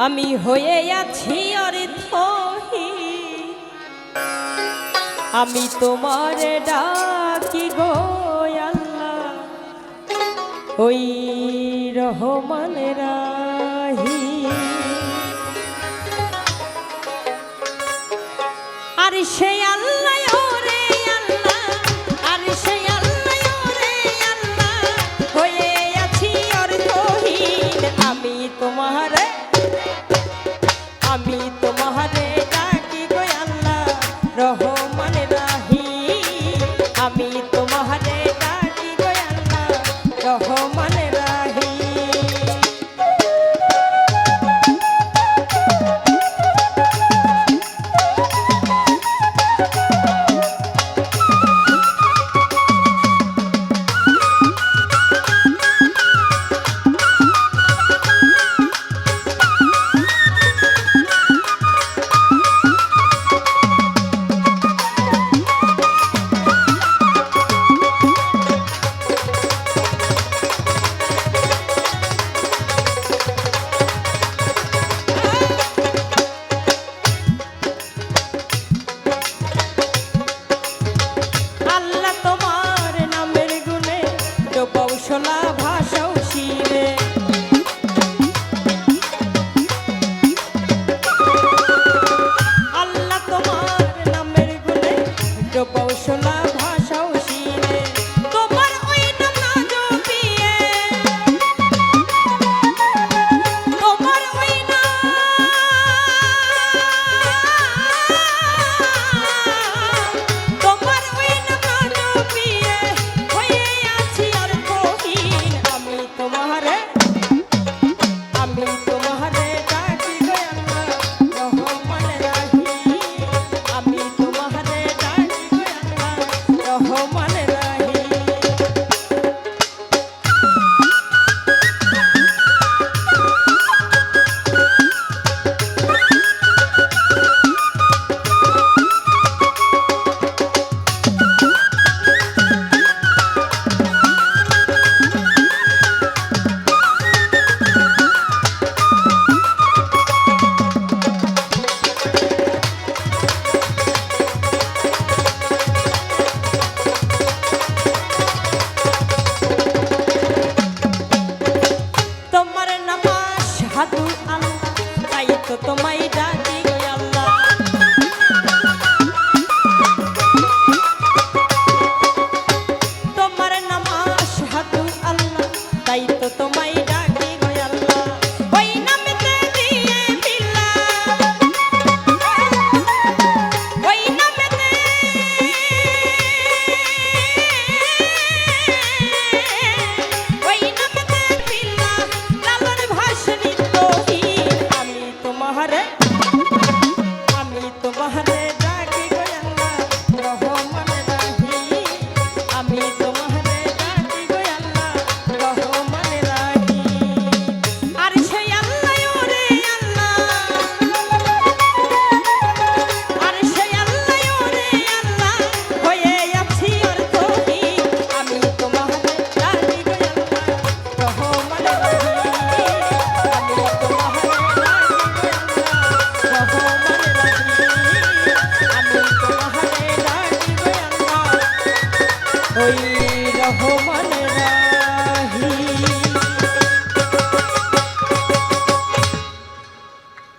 আমি হয়ে আছি অরিথহি আমি তোমার ডাকি গো আল্লাহ। ওই রহমানেরা আর সে আহারে ডাকি গো আল্লাহ? রহমান রাহি। আমি তোমারে ডাকি গো আল্লাহ? রহমান শোলা ভাষাও শিরে আল্লাহ তোমার নামের গুলে তোমায় ওই রহমান রা